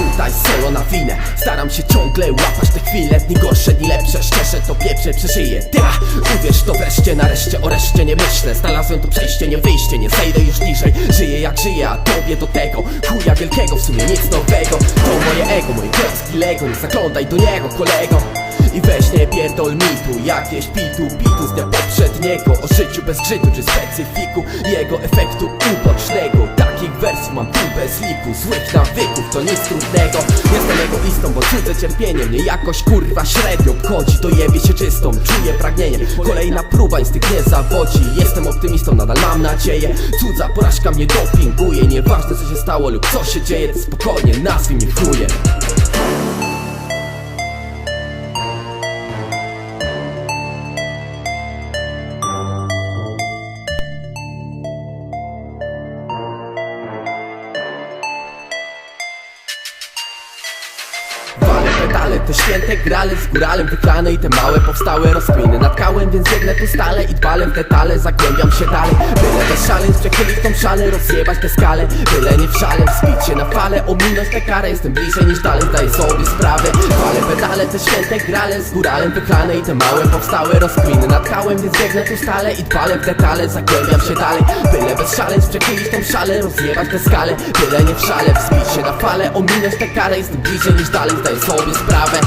tutaj solo na winę. Staram się ciągle łapać te chwile. Dni gorsze, dni lepsze, szczerze to pieprze przeżyję. Ty, uwierz to wreszcie, nareszcie o reszcie nie myślę. Znalazłem to przejście, nie wyjście, nie zejdę już niżej. Żyję jak żyję, a tobie do tego Chuja wielkiego, w sumie nic nowego. To moje ego, moje klocki Lego. Nie zaglądaj do niego, kolego i weź nie pierdol mitu Jakieś pitu, pitu z dnia poprzedniego O życiu bez grzytu czy specyfiku Jego efektu ubocznego. Takich wersów mam tu bez liku Złych nawyków to nic trudnego. Jestem egoistą, bo cudze cierpienie Mnie jakoś kurwa średnio. Obchodzi Dojebie się czystą, czuję pragnienie. Kolejna próba, instynkt nie zawodzi. Jestem optymistą, nadal mam nadzieję. Cudza porażka mnie dopinguje. Nieważne co się stało lub co się dzieje spokojnie nazwij mnie w pedale, te święte grale z góralem wyklane i te małe powstałe rozkminy. Natkałem, więc biegnę tu stale i dbalem w detale Zagłębiam się dalej, byle bez szaleń Przechylić tą szalę, rozjebać tę skalę Byle nie w szale, wspić się na fale Ominąć tę karę, jestem bliżej niż dalej Zdaję sobie sprawę. Wale pedale, te święte grale z góralem wyklane i te małe powstałe rozkminy. Natkałem, więc biegnę tu stale i dbalem w detale Zagłębiam się dalej, byle bez szaleń Przechylić tą szalę, rozjebać tę skalę Byle nie w szale, wspić się na fale Ominąć tę karę, jestem bliżej niż dalej Zdaję sobie sprawę